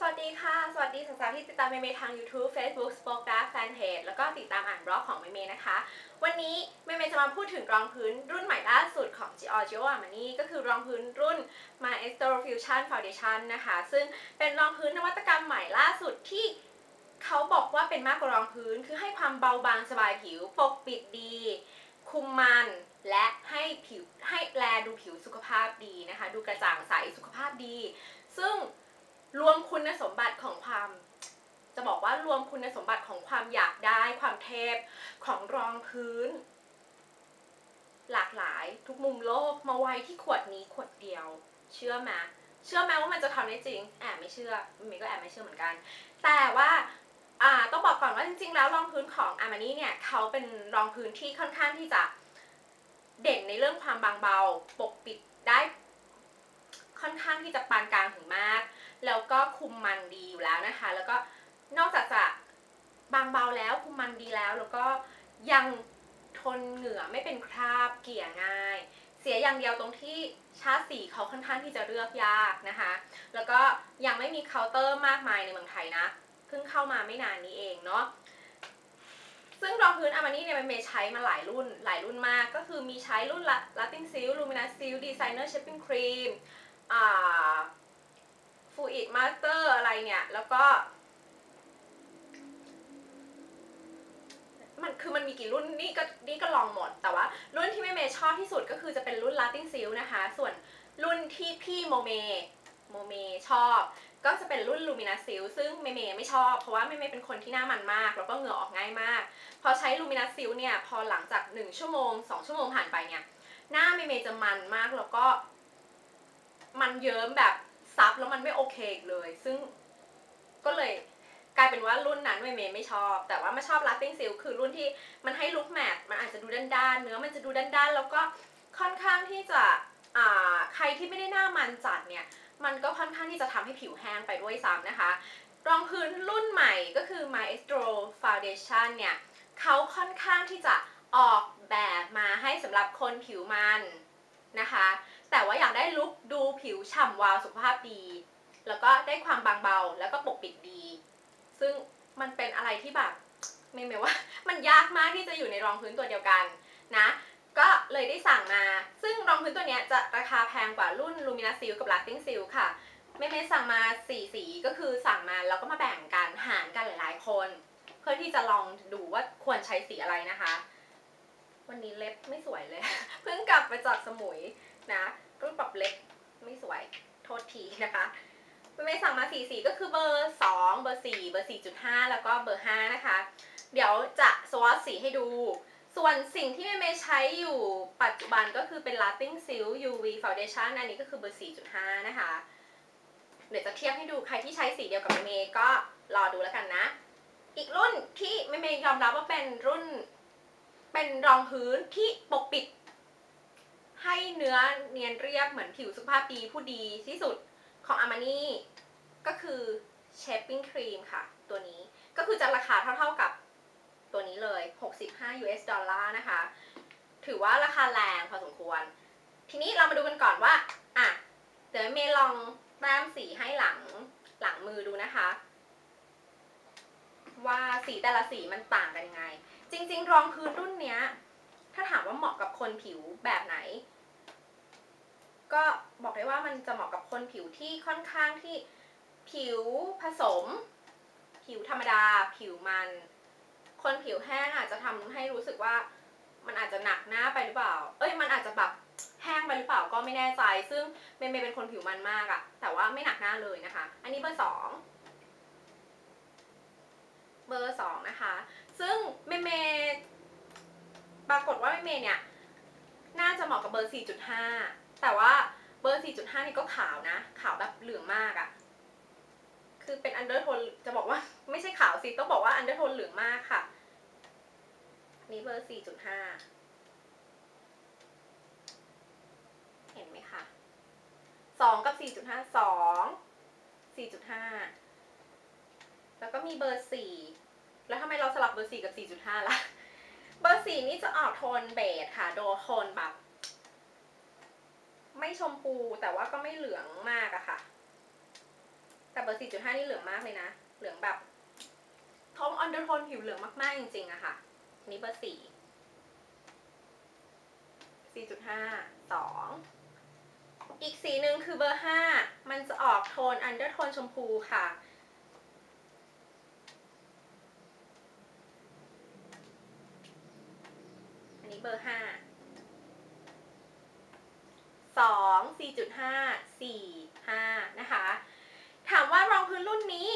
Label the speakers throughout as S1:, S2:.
S1: สวัสดีค่ะ สวัสดีสาวๆที่ติดตามเมย์เมย์ทาง YouTube Facebook Spoke Dark Fanpage แล้วก็ติดตามอ่านบล็อกของเมย์เมย์นะคะ วันนี้เมย์เมย์จะมาพูดถึงรองพื้นรุ่นใหม่ล่าสุดของ Giorgio Armani ก็คือรองพื้นรุ่น Maestro Fusion Foundation นะคะ ซึ่งเป็นรองพื้นนวัตกรรมใหม่ล่าสุดที่เขาบอกว่าเป็นมากกว่ารองพื้น คือให้ความเบาบางสบายผิว ปกปิดดี คุมมันและให้ผิวให้แลดูผิวสุขภาพดีนะคะ ดูกระจ่างใสสุขภาพดี ซึ่ง รวมคุณสมบัติของความ จะบอกว่ารวมคุณสมบัติของความอยากได้ ความเทพของรองพื้น หลากหลายทุกมุมโลกมาไว้ที่ขวดนี้ขวดเดียว เชื่อไหมเชื่อไหมว่ามันจะทำได้จริงแอบไม่เชื่อเมย์ก็แอบไม่เชื่อเหมือนกัน แต่ว่าอ่าต้องบอกก่อนว่าจริง ๆ แล้วรองพื้นของอามานี่เนี่ยเขาเป็นรองพื้นที่ค่อนข้างที่จะเด่นในเรื่องความบางเบา ปกปิดได้ ค่อนข้างที่จะปานกลางถึงมาก แล้วก็คุมมันดีอยู่แล้วนะคะ แล้วก็นอกจากจะบางเบาแล้วคุมมันดีแล้ว แล้วก็ยังทนเหงื่อไม่เป็นคราบเกลี่ยง่าย เสียอย่างเดียวตรงที่ชาสีเขาค่อนข้างที่จะเลือกยากนะคะ แล้วก็ยังไม่มีเคาน์เตอร์มากมายในเมืองไทยนะเพิ่งเข้ามาไม่นานนี้เองเนาะซึ่งรองพื้นอามานี่เนี่ยมันเมย์ใช้มาหลายรุ่นหลายรุ่นมาก ก็คือมีใช้รุ่นละลาตินซิลลูมินัสซิลดีไซเนอร์เชฟปิ้งครีม ฟูอิดมาสเตอร์อะไรเนี่ย แล้วก็ มันคือมันมีกี่รุ่นนี่ก็นี่ก็ลองหมด แต่ว่า รุ่นที่แม่เมย์ชอบที่สุดก็คือจะเป็นรุ่น Lasting Seal นะคะ ส่วนรุ่นที่พี่โมเมโมเมชอบ ก็จะเป็นรุ่น Lumina Seal ซึ่งเมเมไม่ชอบ เพราะว่าเมเมเป็นคนที่หน้ามันมาก แล้วก็เหงื่อออกง่ายมาก พอใช้ Lumina Seal เนี่ย พอหลังจาก 1 ชั่วโมง 2 ชั่วโมงผ่านไปเนี่ย หน้าเมเมจะมันมากแล้วก็ มันเยิ้มแบบซับแล้วมันไม่โอเคอีกเลย ซึ่งก็เลยกลายเป็นว่ารุ่นนั้นเมเมไม่ชอบ แต่ว่ามาชอบ Lasting Seal คือรุ่นที่มันให้ลุคแมทมันอาจจะดูด้านๆเนื้อมันจะดูด้านๆแล้วก็ค่อนข้างที่จะอ่าใครที่ไม่ได้หน้ามันจัดเนี่ย มันก็ค่อนข้างที่จะทำให้ผิวแห้งไปด้วยซ้ำนะคะ รองพื้นรุ่นใหม่ก็คือ Maestro Foundation เนี่ยเขาค่อนข้างที่จะออกแบบมาให้สำหรับคนผิวมันนะคะ แต่ว่าอยากได้ลุคดูผิวฉ่ำวาวสุขภาพดี แล้วก็ได้ความบางเบาแล้วก็ปกปิดดี ซึ่งมันเป็นอะไรที่แบบไม่หมายว่า มันยากมากที่จะอยู่ในรองพื้นตัวเดียวกันนะ ก็เลยได้สั่งมา ซึ่งรองพื้นตัวเนี้ยจะราคาแพงกว่ารุ่น Lumina Seal กับ Lasting Seal ค่ะแม่เมสั่งมา4สีก็คือสั่งมาแล้วก็มาแบ่งกันหารกันหลายๆคน เพื่อที่จะลองดูว่าควรใช้สีอะไรนะคะ วันนี้เล็บไม่สวยเลย เพิ่งกลับไปจากสมุยนะ ก็ปรับเล็บไม่สวยโทษทีนะคะแม่เมย์สั่งมา4สีก็คือเบอร์ 2 เบอร์ 4 เบอร์ 4.5 แล้วก็เบอร์ 5 นะคะ เดี๋ยวจะสวอตสีให้ดู ส่วนสิ่งที่เมย์เมย์ใช้อยู่ปัจจุบันก็คือเป็น Lasting Seal UV Foundation อันนี้ก็คือเบอร์ 4.5 นะคะ เดี๋ยวจะเทียบให้ดูใครที่ใช้สีเดียวกับเมย์เมยก็รอดูแล้วกันนะ อีกรุ่นที่เมย์เมย์ยอมรับว่าเป็นรุ่น เป็นรองพื้นที่ปกปิด เนื้อเนียนเรียบเหมือนผิวสุภาพดีผู้ดีที่สุดของอามานี่ก็คือ Shaping Cream ค่ะ ตัวนี้ก็คือจะราคาเท่าๆกับตัวนี้เลย 65 US ดอลลาร์นะคะ ถือว่าราคาแรงพอสมควร ทีนี้เรามาดูกันก่อนว่า อะ เดี๋ยวเมย์ลองแต้มสีให้หลังหลังมือดูนะคะ ว่าสีแต่ละสีมันต่างกันยังไง จริง ๆ รองพื้นรุ่นเนี้ย ถ้าถามว่าเหมาะกับคนผิวแบบไหน ก็บอกได้ว่ามันจะเหมาะกับคนผิวที่ค่อนข้างที่ผิวผสม ผิวธรรมดา ผิวมัน คนผิวแห้งอาจจะทำให้รู้สึกว่ามันอาจจะหนักหน้าไปหรือเปล่า เอ้ย มันอาจจะแบบแห้งไปหรือเปล่าก็ไม่แน่ใจ ซึ่งเมย์เมย์เป็นคนผิวมันมากอะแต่ว่าไม่หนักหน้าเลยนะคะ อันนี้เบอร์สองเบอร์สองนะคะ ซึ่งเมย์เมย์ปรากฏว่าเมย์เมย์เนี่ย น่าจะเหมาะกับเบอร์ 4.5 แต่ว่าเบอร์ 4.5 นี่ก็ขาวนะ ขาวแบบเหลืองมากอะคือเป็นอันเดอร์โทนจะบอกว่าไม่ใช่ขาวสิต้องบอกว่าอันเดอร์โทนเหลืองมากค่ะ นี่เบอร์ 4.5 เห็นไหมคะสองกับ 4.5สอง4.5 แล้วก็มีเบอร์ 4 แล้วทำไมเราสลับเบอร์ 4 กับ 4.5 ล่ะ เบอร์ 4 นี่จะออกโทนเบจค่ะ โดโทนแบบ ไม่ชมพูแต่ว่าก็ไม่เหลืองมากอะค่ะ แต่เบอร์ 4.5 นี่เหลืองมากเลยนะ เหลืองแบบทนอันเดอร์โทนผิวเหลืองมากๆจริงๆอะค่ะ นี่เบอร์ 4 4.5 2 อีกสีหนึ่งคือเบอร์ 5 มันจะออกโทนอันเดอร์โทนชมพูค่ะ อันนี้เบอร์ 5 4.545 นะคะ ถามว่ารองพื้นรุ่นนี้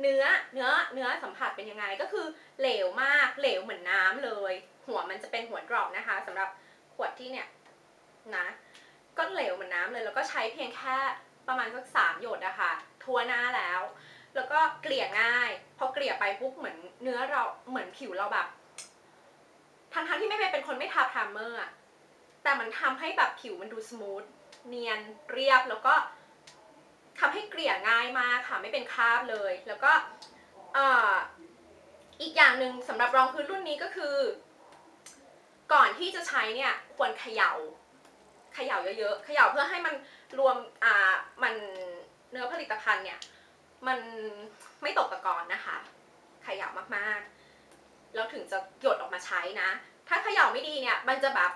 S1: เนื้อเนื้อเนื้อสัมผัสเป็นยังไงก็คือเหลวมากเหลวเหมือนน้ำเลย หัวมันจะเป็นหัวดรอปนะคะสำหรับขวดที่เนี่ยนะก็เหลวเหมือนน้ำเลย แล้วก็ใช้เพียงแค่ประมาณสักสามหยดอะคะ่ะทั่วหน้าแล้ว แล้วก็เกลี่ยง่าย พอเกลี่ยไปปุ๊บเหมือนเนื้อเราเหมือนผิวเราแบบทั้งๆที่ไม่เป็นคนไม่ทาพรามเมอร์อะ แต่มันทำให้แบบผิวมันดูสมูทเนียนเรียบแล้วก็ทำให้เกลี่ยง่ายมากค่ะไม่เป็นคราบเลย แล้วก็อีกอย่างหนึ่งสำหรับรองพื้นรุ่นนี้ก็คือ ก่อนที่จะใช้เนี่ยควรเขยา่าเขย่าเยอะๆเขย่าเพื่อให้มันรวมอ่ามันเนื้อผลิตภัณฑ์เนี่ยมันไม่ตกตะกอนนะคะเขย่ามากๆ แล้วถึงจะหยดออกมาใช้นะ ถ้าเขย่าไม่ดีเนี่ยมันจะแบบ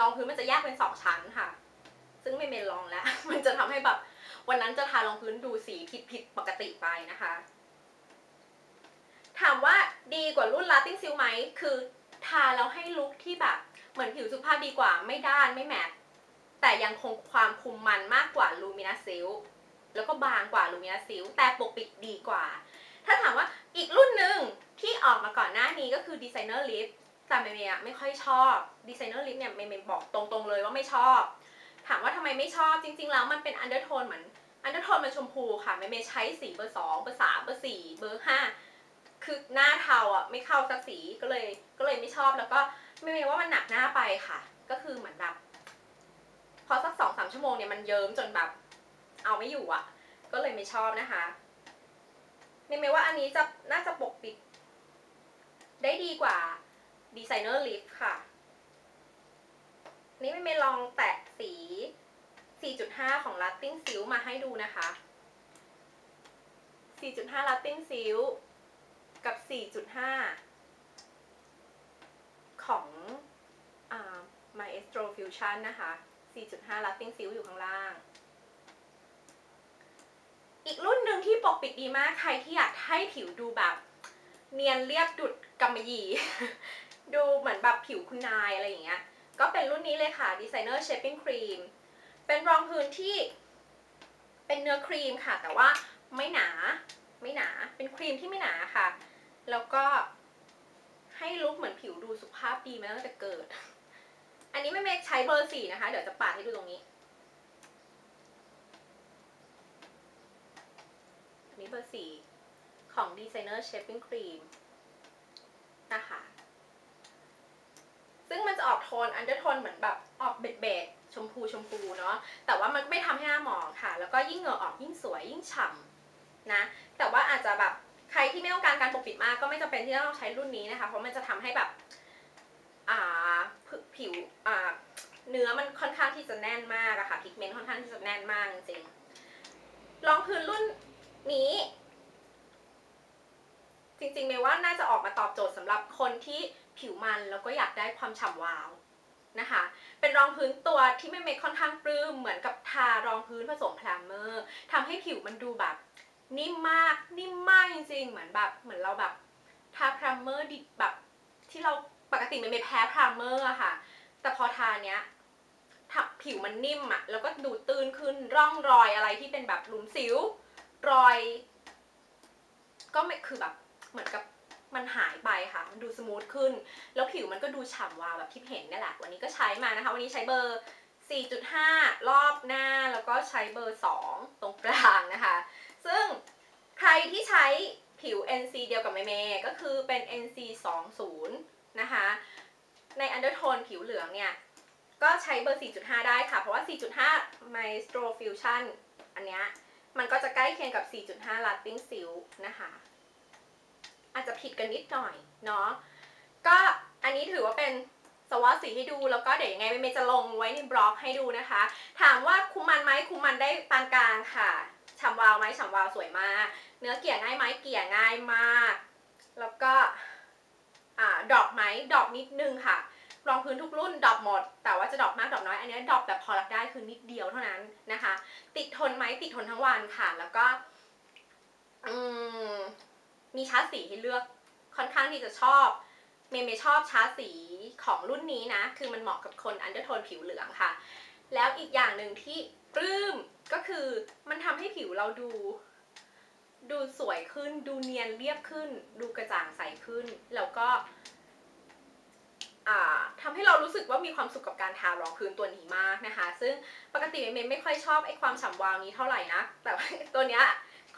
S1: รองพื้นมันจะแยกเป็นสองชั้นค่ะ ซึ่งไม่เมนลองแล้ว มันจะทำให้แบบ วันนั้นจะทารองพื้นดูสีผิดผิดปกติไปนะคะ ถามว่าดีกว่ารุ่น Lasting Silk ไหม คือทาแล้วให้ลุคที่แบบ เหมือนผิวสุภาพดีกว่า ไม่ด้านไม่แมตต์แต่ยังคงความคุมมันมากกว่า Lumina Silk แล้วก็บางกว่า Lumina Silk แต่ปกปิดดีกว่า ถ้าถามว่าอีกรุ่นหนึ่งที่ออกมาก่อนหน้านี้ก็คือ Designer Lip แต่เมย์อะไม่ค่อยชอบดีไซเนอร์ลิปเนี่ยเมย์บอกตรงๆเลยว่าไม่ชอบ ถามว่าทำไมไม่ชอบจริง ๆ แล้วมันเป็นอันเดอร์โทนเหมือนอันเดอร์โทนมันชมพูค่ะเมย์ใช้สีเบอร์สองเบอร์สามเบอร์สี่เบอร์ห้าคือหน้าเทาอะไม่เข้าสักสีก็เลยก็เลยไม่ชอบแล้วก็เมย์ว่ามันหนักหน้าไปค่ะ ก็คือเหมือนแบบพอสักสองสามชั่วโมงเนี่ยมันเยิ้มจนแบบ เอาไม่อยู่อะ ก็เลยไม่ชอบนะคะเมย์ว่าอันนี้จะน่าจะปกปิด ได้ดีกว่า ดีไซเนอร์ลิฟค่ะ นี่ไม่เมลองแตะสี 4.5 ของ Lasting Silk มาให้ดูนะคะ 4.5 Lasting Silk กับ 4.5 ของอ่า Maestro Fusion นะคะ 4.5 Lasting Silk อยู่ข้างล่าง อีกรุ่นหนึ่งที่ปกปิดดีมาก ใครที่อยากให้ผิวดูแบบ เนียนเรียบดุดกำมะหยี่ ดูเหมือนแบบผิวคุณนายอะไรอย่างเงี้ย ก็เป็นรุ่นนี้เลยค่ะ Designer Shaping Cream เป็นรองพื้นที่ เป็นเนื้อครีมค่ะ แต่ว่าไม่หนา ไม่หนา เป็นครีมที่ไม่หนาค่ะ แล้วก็ให้ลุคเหมือนผิวดูสุภาพดีมาตั้งแต่เกิด อันนี้ไม่เมกใช้เบอร์สี่นะคะ เดี๋ยวจะปาดให้ดูตรงนี้ อันนี้เบอร์สี่ของ Designer Shaping Cream นะคะ ซึ่งมั นจะออกโทนอันเดอร์โทนเหมือนแบบออกเบดเบดชมพูชมพูเนาะแต่ว่ามันก็ไม่ทำให้หน้าหมองค่ะ แล้วก็ยิ่งเหงื่อออกยิ่งสวยยิ่งฉ่ำนะแต่ว่าอาจจะแบบใครที่ไม่ต้องการการปกปิดมากก็ไม่จำเป็นที่ต้องใช้รุ่นนี้นะคะ เพราะมันจะทำให้แบบอ่าผิวอ่าเนื้อมันค่อนข้างที่จะแน่นมากอะค่ะพิกเมนต์ค่อนข้างที่จะแน่นมากจริงรองพื้นรุ่นนี้ จริงๆเมย์ว่าน่าจะออกมาตอบโจทย์สำหรับคนที่ผิวมันแล้วก็อยากได้ความฉ่ำวาว นะคะ เป็นรองพื้นตัวที่ไม่เมย์ค่อนข้างปลื้มเหมือนกับทารองพื้นผสมพราเมอร์ทำให้ผิวมันดูแบบนิ่มมาก นิ่มมากจริงๆ เหมือนแบบเหมือนเราแบบทาพรามเมอร์ดิบแบบที่เราปกติมันไม่แพ้พรามเมอร์อะค่ะ แต่พอทาเนี้ยถ้าผิวมันนิ่มอะแล้วก็ดูตื้นขึ้นร่องรอยอะไรที่เป็นแบบหลุมสิว รอย ก็ไม่คือแบบเหมือนกับ มันหายไปค่ะ มันดูสมูทขึ้น แล้วผิวมันก็ดูฉ่ำวาวแบบที่เห็นนี่แหละ วันนี้ก็ใช้มานะคะ วันนี้ใช้เบอร์ 4.5 รอบหน้า แล้วก็ใช้เบอร์ 2 ตรงกลางนะคะ ซึ่งใครที่ใช้ผิว NC เดียวกับเมเมก็คือเป็น NC 20นะคะ ใน undertone ผิวเหลืองเนี่ย ก็ใช้เบอร์ 4.5 ได้ค่ะ เพราะว่า 4.5 Maestro Fusion อันเนี้ย มันก็จะใกล้เคียงกับ 4.5 Lasting Silk นะคะ ผิดกันนิดหน่อยเนาะก็อันนี้ถือว่าเป็นสวอตสีให้ดูแล้วก็เดี๋ยวยังไงเมย์จะลงไว้ในบล็อกให้ดูนะคะ ถามว่าคุมมันไหมคุมมันได้ปานกลางค่ะฉ่ำวาวไหมฉ่ำวาวสวยมาก เนื้อเกี่ยง่ายไหมเกี่ยง่ายมาก แล้วก็อ่าดอปไหมดอปนิดนึงค่ะรองพื้นทุกรุ่นดอปหมด แต่ว่าจะดอปมากดอปน้อยอันนี้ดอปแบบพอรับได้คือนิดเดียวเท่านั้นนะคะ ติดทนไหมติดทนทั้งวันค่ะแล้วก็อืมมีชาร์จสีให้เลือก ค่อนข้างที่จะชอบเมย์เมย์ชอบชาร์สีของรุ่นนี้นะ คือมันเหมาะกับคนอันเดอร์โทนผิวเหลืองค่ะ แล้วอีกอย่างหนึ่งที่ปลื้มก็คือมันทำให้ผิวเราดู ดูสวยขึ้น ดูเนียนเรียบขึ้น ดูกระจ่างใสขึ้น แล้วก็ทำให้เรารู้สึกว่ามีความสุขกับการทารองพื้นตัวนี้มากนะคะ ซึ่งปกติเมย์ไม่ค่อยชอบไอ้ความฉ่ำวาวนี้เท่าไหร่นะ แต่ตัวเนี้ย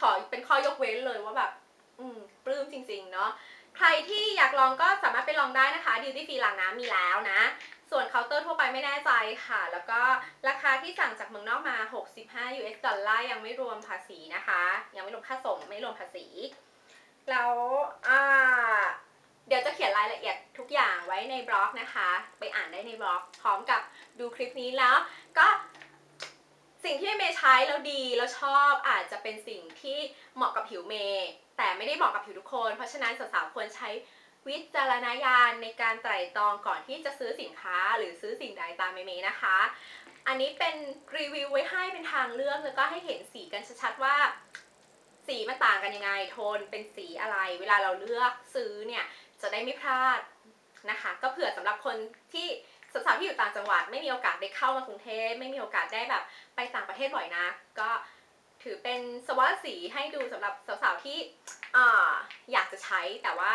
S1: ขอเป็นข้อยกเว้นเลยว่าแบบ อืมปลื้มจริง ๆ เนาะ ใครที่อยากลองก็สามารถไปลองได้นะคะดิวตี้ฟรีหลังน้ำมีแล้วนะ ส่วนเคาน์เตอร์ทั่วไปไม่แน่ใจค่ะ แล้วก็ราคาที่สั่งจากเมืองนอกมา 65 US ดอลลาร์ยังไม่รวมภาษีนะคะ ยังไม่รวมค่าส่งไม่รวมภาษี แล้วเดี๋ยวจะเขียนรายละเอียดทุกอย่างไว้ในบล็อกนะคะ ไปอ่านได้ในบล็อกพร้อมกับดูคลิปนี้แล้ว ก็สิ่งที่เมย์ใช้แล้วดีแล้วชอบอาจจะเป็นสิ่งที่เหมาะกับผิวเมย์ แต่ไม่ได้เหมาะกับผิวทุกคน เพราะฉะนั้นสาวๆควรใช้วิจารณญาณในการไตร่ตรองก่อนที่จะซื้อสินค้า หรือซื้อสิ่งใดตามเมย์นะคะ อันนี้เป็นรีวิวไว้ให้เป็นทางเลือกแล้วก็ให้เห็นสีกันชัดๆว่า สีมันต่างกันยังไงโทนเป็นสีอะไร เวลาเราเลือกซื้อเนี่ยจะได้ไม่พลาดนะคะ ก็เผื่อสำหรับคนที่สาวๆที่อยู่ต่างจังหวัด ไม่มีโอกาสได้เข้ามากรุงเทพไม่มีโอกาสได้แบบ ไปต่างประเทศบ่อยนะก็ ถือเป็นสวัสดสีให้ดูสำหรับสาวๆที่ออยากจะใช้แต่ว่า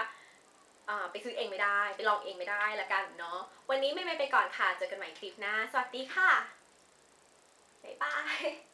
S1: อ่าไปซื้อเองไม่ได้ ไปลองเองไม่ได้ละกันเนาะวันนี้ไม่ไม่ไปก่อนค่ะ เจอกันใหม่คลิปหน้า สวัสดีค่ะ บ๊ายบาย